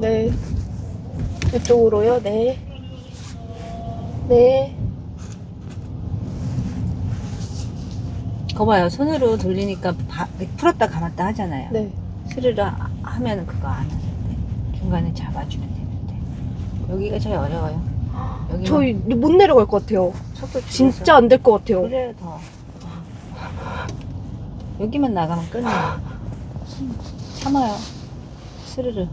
네. 이쪽으로요? 네. 네. 거봐요. 손으로 돌리니까 바- 풀었다 감았다 하잖아요. 네. 스르르 하- 하면 그거 안 하는데 중간에 잡아주면 되는데 여기가 제일 어려워요. 여기 저희 못 내려갈 것 같아요. 속도 진짜 안 될 것 같아요. 그래 더 여기만 나가면 끝나. 참아요. 스르르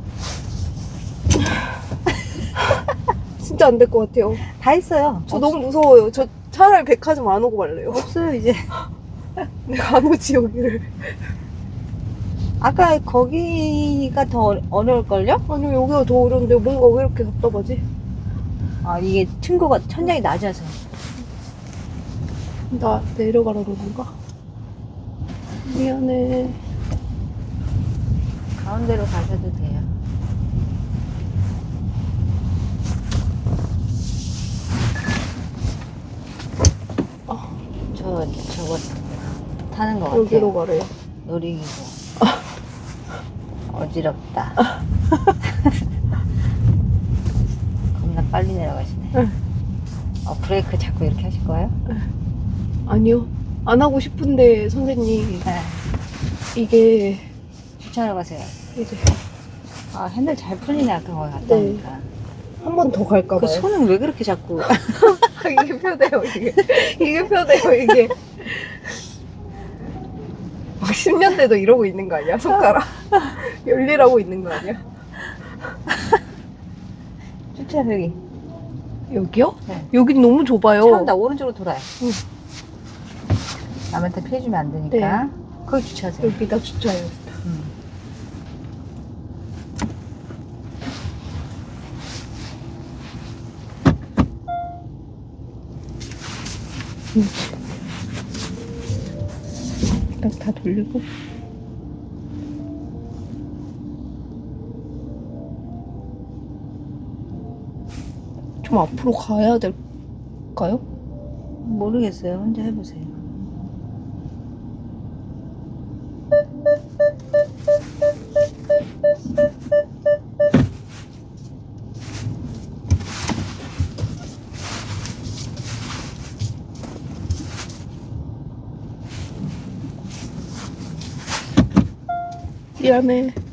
진짜 안 될 것 같아요. 다 있어요. 저 너무 무서워요. 저 차라리 백화점 안 오고 말래요. 없어요 이제. 내가 안 오지, 여기를. 아까 거기가 더 어려- 어려울걸요? 아니, 여기가 더 어려운데 뭔가 왜 이렇게 답답하지? 아 이게 층고가 천장이 낮아서 나 내려가라 그러는가? 미안해. 가운데로 가셔도 돼요. 저 저거 타는 거 같아요. 여기로 가래요. 놀이기구. 어지럽다. 겁나 빨리 내려가시네. 응. 어, 브레이크 자꾸 이렇게 하실 거예요? 아니요. 안 하고 싶은데, 선생님. 네. 이게, 추천하러 가세요. 이제, 아, 핸들 잘 풀리네, 아까 거기 갔다 네. 오니까. 한 번 더 갈까봐요. 그 손은 왜 그렇게 자꾸. 이게 펴대요, 이게. 이게 펴대요, 이게. 막 10년 돼도 이러고 있는 거 아니야? 손가락. 열일하고 있는 거 아니야? 추천 여기. 여기요? 네. 여긴 너무 좁아요. 차 온다, 오른쪽으로 돌아요. 응. 남한테 피해주면 안 되니까. 네. 거기 주차하세요. 여기다 주차해요. 음. 딱 다 돌리고. 좀 앞으로 가야 될까요? 모르겠어요. 혼자 해보세요. 미안해.